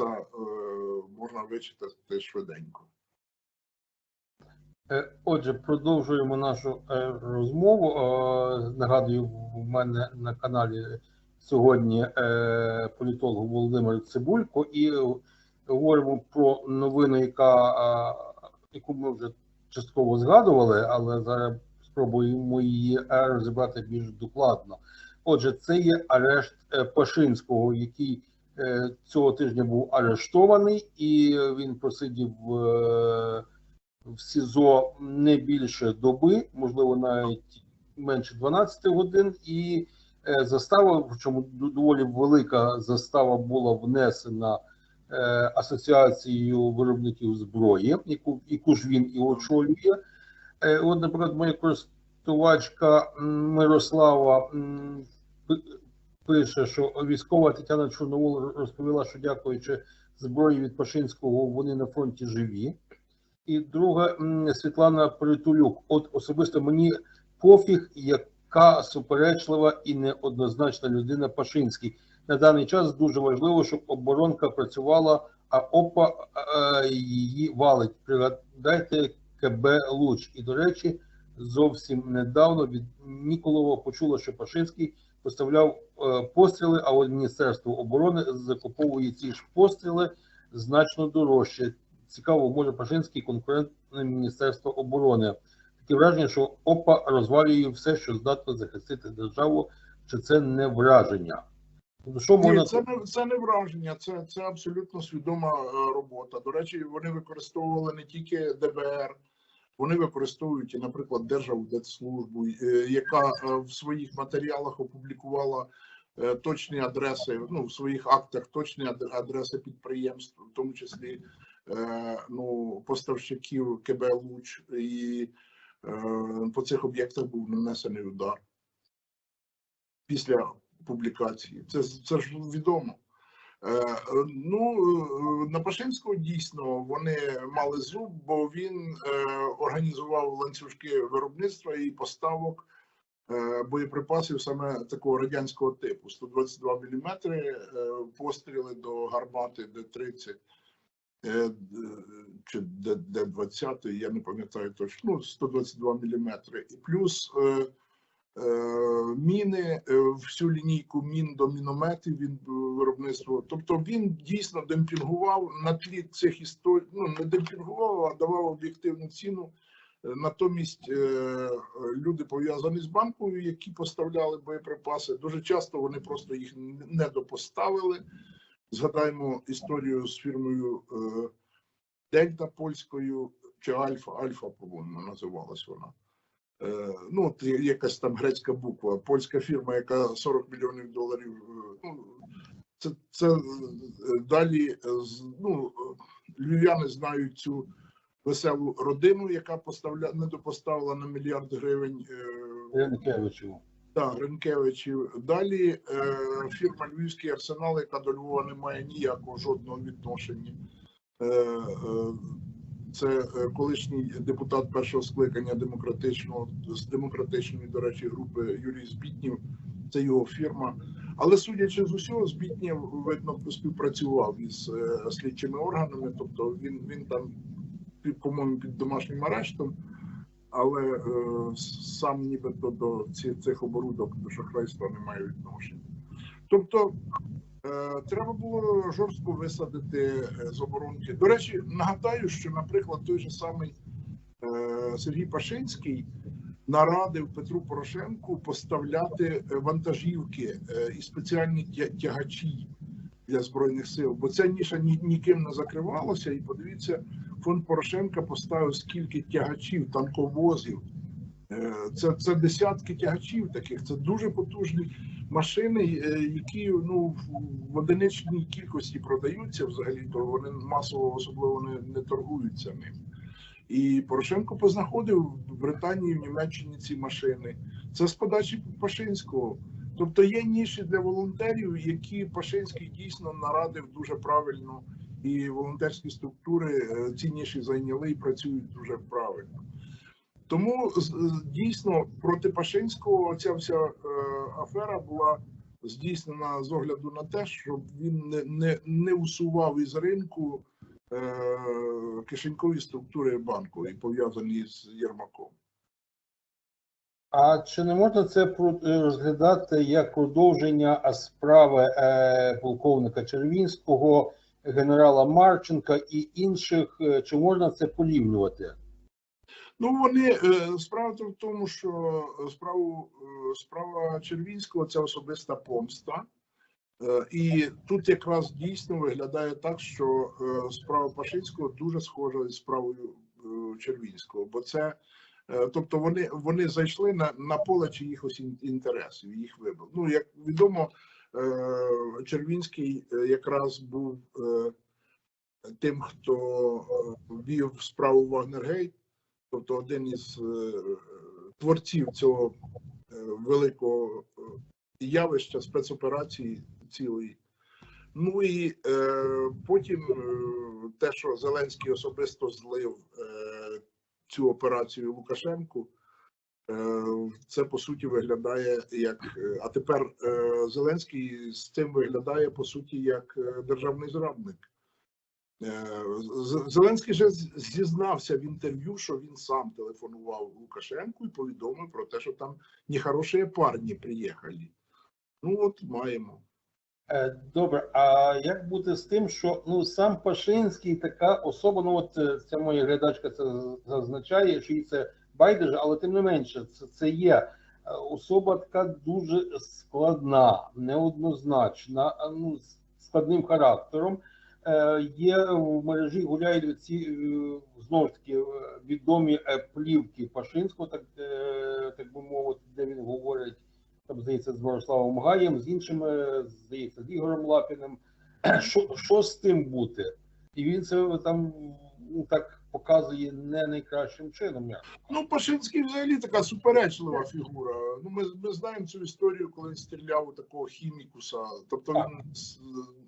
Фокса е, можна вичитати швиденько. Е, Отже, продовжуємо нашу е, розмову. Нагадую, в мене на каналі сьогодні політолог Володимир Цибулько, і говоримо про новину, яка, яку ми вже частково згадували, але зараз спробуємо її розібрати більш докладно. Отже, це є арешт Пашинського, який цього тижня був арештований, і він просидів е, в СІЗО не більше доби, можливо, навіть менше 12 годин, і е, застава, причому доволі велика застава була внесена е, асоціацією виробників зброї, яку, яку ж він і очолює. Е, От, наприклад, моя користувачка Мирослава пише, що військова Тетяна Чорновол розповіла, що дякуючи зброї від Пашинського, вони на фронті живі. І друга Світлана Притулюк. От особисто мені пофіг, яка суперечлива і неоднозначна людина Пашинський. На даний час дуже важливо, щоб оборонка працювала, а ОПА е, її валить. Пригадайте КБ Луч. І, до речі, зовсім недавно від Ніколова почула, що Пашинський поставляв е, постріли, а от Міністерство оборони закуповує ці ж постріли значно дорожче цікаво, може Пашинський конкурент Міністерства оборони. Таке враження, що ОПА розвалює все, що здатно захистити державу, чи це не враження? Тобто, що можна це не це не враження, це, це абсолютно свідома е, робота. До речі, вони використовували не тільки ДБР, вони використовують наприклад, Держаудитслужбу, е, яка е, в своїх матеріалах опублікувала е, точні адреси, ну в своїх актах точні ад- адреси підприємств, в тому числі ну, поставщиків КБ Луч, і по цих об'єктах був нанесений удар після публікації. Це, це ж відомо. Е, ну, е, на Пашинського дійсно вони мали зуб, бо він е, організував ланцюжки виробництва і поставок боєприпасів саме такого радянського типу: 122 мм, постріли до гармати Д-30 е, чи Д- Д-20, я не пам'ятаю точно, ну, 122 мм. І плюс міни, е, всю лінійку мін до мінометів він е, виробництво. Тобто він дійсно демпінгував на тлі цих історій, ну не демпінгував, а давав об'єктивну ціну. Е, Натомість е, люди пов'язані з банкою, які поставляли боєприпаси, дуже часто вони просто їх не допоставили. Згадаємо історію з фірмою е, Дельта польською чи Альфа, Альфа, по-моєму, називалась вона. Е, ну, от якась там грецька буква, польська фірма, яка 40 мільйонів доларів. е, Ну, це, це е, далі ну, львів'яни знають цю веселу родину, яка поставля не допоставила на мільярд гривень. Ренкевичу? так, Ренкевичів. Далі е, фірма Львівський арсенал, яка до Львова не має ніякого жодного відношення. Е, е, це е, колишній депутат першого скликання демократичного з демократичної, до речі, групи Юрій Збітнів. Це його фірма. Але судячи з усього, Збітнів видно співпрацював із е, слідчими органами. Тобто він він там, по-моєму, під домашнім арештом але е, сам нібито до ці, цих оборудок до шахрайства не має відношення. Тобто треба було жорстко висадити е, з оборонки. До речі, нагадаю, що, наприклад, той же самий е, Сергій Пашинський нарадив Петру Порошенку поставляти е, вантажівки е, і спеціальні тягачі для збройних сил, бо ця ніша ні, ніким не закривалася. І подивіться, фонд Порошенка поставив скільки тягачів, танковозів. Е, Це, це десятки тягачів таких. Це дуже потужні машини, е, які ну в- одиничній кількості продаються взагалі, то вони масово особливо не, не торгуються ним. І Порошенко познаходив в Британії, в Німеччині ці машини. Це з подачі Пашинського. Тобто є ніші для волонтерів, які Пашинський дійсно нарадив дуже правильно, і волонтерські структури е, ці ніші зайняли і працюють дуже правильно. Тому дійсно проти Пашинського ця вся е, афера була здійснена з огляду на те, щоб він не, не, не усував із ринку е, кишенькові структури банку і пов'язані з Єрмаком. А чи не можна це е, розглядати як продовження справи е, полковника Червінського, генерала Марченка і інших? Е, Чи можна це порівнювати? Ну вони е, справа в тому, що справу е, справа Червінського це особиста помста. Е, І тут якраз дійсно виглядає так, що е, справа Пашинського дуже схожа з справою е, Червінського, бо це, е, тобто, вони вони зайшли на, на поле чиїхось інтересів, їх вибив. Ну як відомо, е, Червінський е, якраз був е, тим, хто е, вів справу Вагнергейт, тобто один із е, творців цього е, великого е, явища спецоперації цілої. Ну і е, потім те, що Зеленський особисто злив е, цю операцію Лукашенку, е, це по суті виглядає як. А тепер е, Зеленський з цим виглядає по суті як державний зрадник. Е, Зеленський же з- зізнався в інтерв'ю, що він сам телефонував Лукашенку і повідомив про те, що там нехороші парні приїхали. Ну от маємо. Е, Добре, а як бути з тим, що ну сам Пашинський така особа, ну от е, ця моя глядачка це зазначає, що їй це байдуже, але тим не менше, це, це є особа така дуже складна, неоднозначна, ну складним характером. Е, Є в мережі гуляють ці знову ж таки е, відомі е, плівки Пашинського, так, е, так би мовити, де він говорить там, здається, з Мирославом Гаєм, з іншими, здається, з Ігорем Лапіним. Що, що з тим бути? І він це там ну, так показує не найкращим чином. Як. Ну, Пашинський взагалі така суперечлива фігура. Ну, ми, ми знаємо цю історію, коли він стріляв у такого хімікуса. Тобто Так. він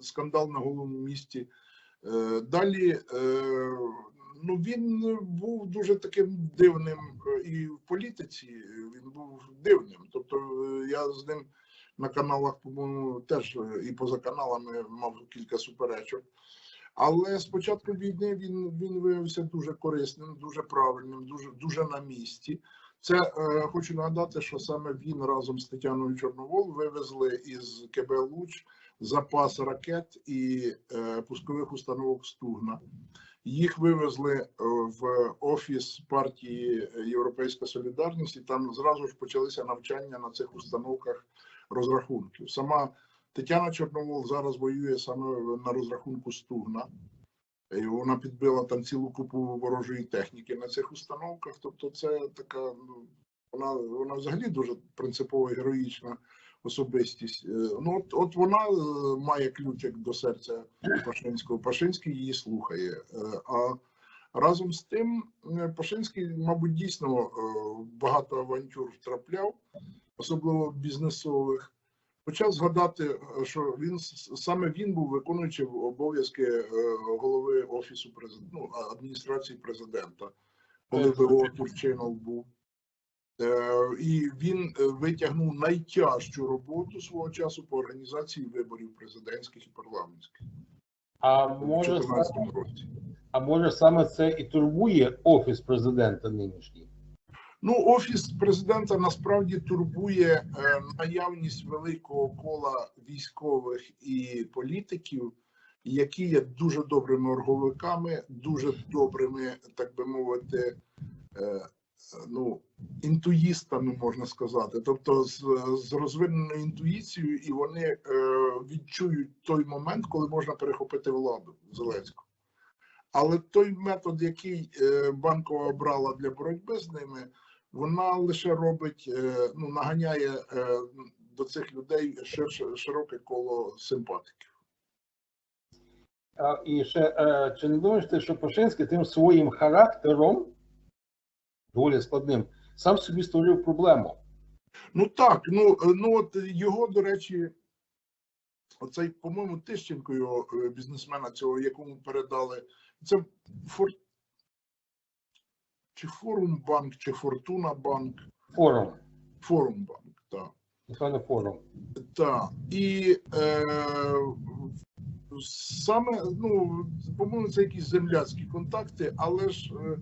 скандал на голому місці. Е, Далі е, ну, він був дуже таким дивним е, і в політиці. Він був дивним. Тобто я з ним на каналах, по-моєму, теж і поза каналами мав кілька суперечок. Але з початку війни він, він виявився дуже корисним, дуже правильним, дуже, дуже на місці. Це е, хочу нагадати, що саме він разом з Тетяною Чорновол вивезли із КБ Луч запас ракет і е, пускових установок Стугна. Їх вивезли е, в офіс партії Європейська Солідарність, і там зразу ж почалися навчання на цих установках розрахунків. Сама Тетяна Чорновол зараз воює саме на розрахунку Стугна. І вона підбила там цілу купу ворожої техніки на цих установках. Тобто, це така ну, вона, вона взагалі дуже принципова героїчна особистість. Е, Ну, от, от вона е, має ключик до серця Пашинського. Пашинський її слухає. Е, А разом з тим, Пашинський, мабуть, дійсно багато авантюр втрапляв, особливо бізнесових. Почав згадати, е, що він саме він був виконуючим обов'язки е, голови офісу президента, ну, адміністрації президента, коли ВО Турчинов був. Е, І він витягнув найтяжчу роботу свого часу по організації виборів президентських і парламентських А може, 2014 році. а може саме це і турбує офіс президента нинішній? Ну, офіс президента насправді турбує е, наявність великого кола військових і політиків, які є дуже добрими орговиками, дуже добрими, так би мовити, е, ну, інтуїстами, можна сказати, тобто з, з розвиненою інтуїцією, і вони е, відчують той момент, коли можна перехопити владу Зеленського. Але той метод, який банкова обрала для боротьби з ними, вона лише робить, е, ну наганяє е, до цих людей ширше широке коло симпатиків. А, і ще е, чи не думаєш ти, що Пашинський тим своїм характером, доволі складним, сам собі створив проблему? Ну так, ну, ну от його, до речі, оцей, по-моєму, Тищенко, його бізнесмена цього, якому передали, це фор... чи Форум банк, чи Фортуна банк, Форум. Форум банк, так. Напевно, форум. Так. І е, саме, ну, по-моєму, це якісь земляцькі контакти, але ж е,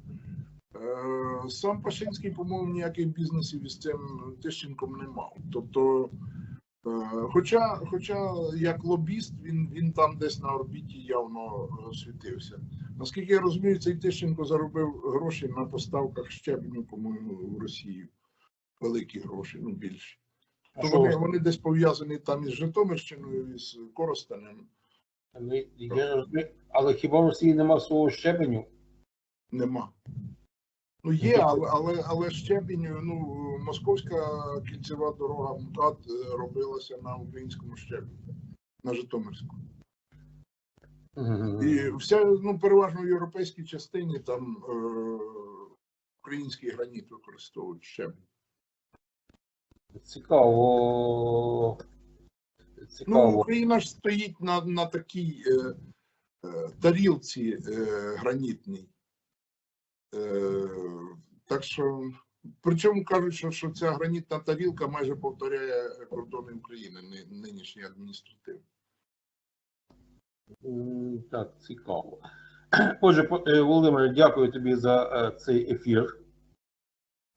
е, сам Пашинський, по-моєму, ніяких бізнесів із цим Тищенком не мав. Тобто, е, хоча, хоча як лобіст, він, він там десь на орбіті явно е, світився. Наскільки я розумію, цей Тищенко заробив гроші на поставках щебню, по-моєму, в Росію. Великі гроші, ну більше. То вони, вони десь пов'язані там із Житомирщиною, із Коростенем. Ну, Але хіба в Росії нема свого щебеню? Нема. Ну є, але, але, але щебінь, ну, московська кільцева дорога МКАД е, робилася на українському щебені, на Житомирську. І вся, ну, переважно в європейській частині там е, український граніт використовують щебень. Цікаво. Ну, Україна ж стоїть на, на такій е, е, тарілці е, гранітній. Е, так що, причому кажуть, що, що ця гранітна тарілка майже повторяє кордони України, нинішній адміністративний. Так, цікаво. Отже, е, Володимире, дякую тобі за е, цей ефір.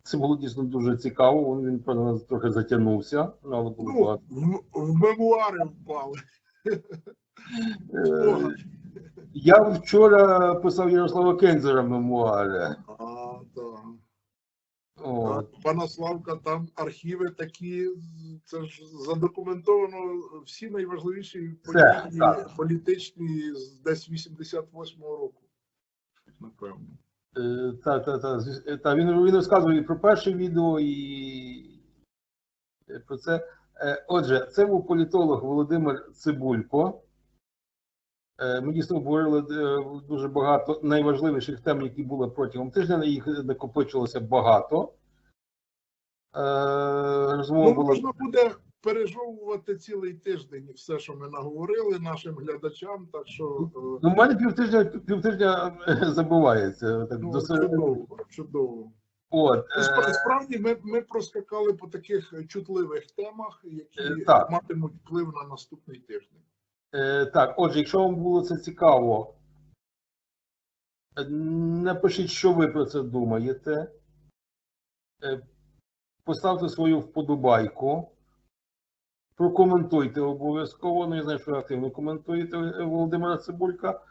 Це було дійсно дуже цікаво. Він, він правда, нас трохи затягнувся, ну, але було Ну, багато. в, в мемуари впали. Е, Я вчора писав Ярослава Кензера мемуари. А, так. От. Пана Славка, там архіви такі, це ж задокументовано всі найважливіші події так. політичні з десь 88-го року. Напевно. Е, Та, та, та, звіс- е, та, він, він розказує і про перше відео, і е, про це. Е, Отже, це був політолог Володимир Цибулько. Е, Ми дійсно обговорили е, дуже багато найважливіших тем, які були протягом тижня. Їх накопичилося багато. Е, Розмова Ну, була можна буде пережовувати цілий тиждень все, що ми наговорили нашим глядачам. Так що е, Ну, в мене півтижня, півтижня забувається. Так, ну, досить- чудово, чудово. От, Ну, спра- Справді ми, ми проскакали по таких чутливих темах, які так. матимуть вплив на наступний тиждень. Е, так, отже, якщо вам було це цікаво, е, напишіть, що ви про це думаєте. Е, поставте свою вподобайку. Прокоментуйте обов'язково. Ну, я знаю, що активно коментуєте Володимира Цибулька.